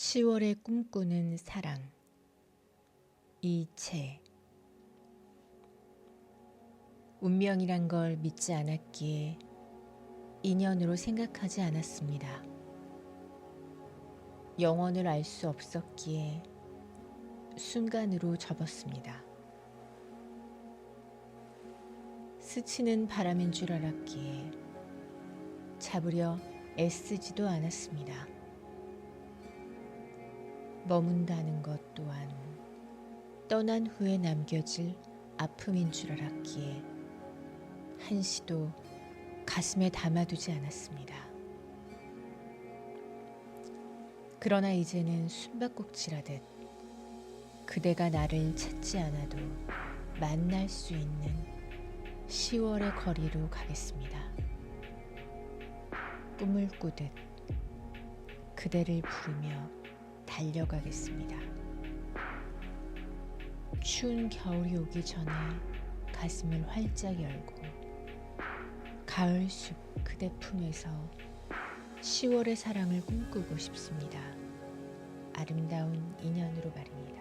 10월에 꿈꾸는 사랑 이채 운명이란 걸 믿지 않았기에 인연으로 생각하지 않았습니다. 영원을 알 수 없었기에 순간으로 접었습니다. 스치는 바람인 줄 알았기에 잡으려 애쓰지도 않았습니다. 머문다는 것 또한 떠난 후에 남겨질 아픔인 줄 알았기에 한시도 가슴에 담아두지 않았습니다. 그러나 이제는 숨바꼭질하듯 그대가 나를 찾지 않아도 만날 수 있는 10월의 거리로 가겠습니다. 꿈을 꾸듯 그대를 부르며 달려가겠습니다. 추운 겨울이 오기 전에 가슴을 활짝 열고 가을 숲 그대 품에서 10월의 사랑을 꿈꾸고 싶습니다. 아름다운 인연으로 말입니다.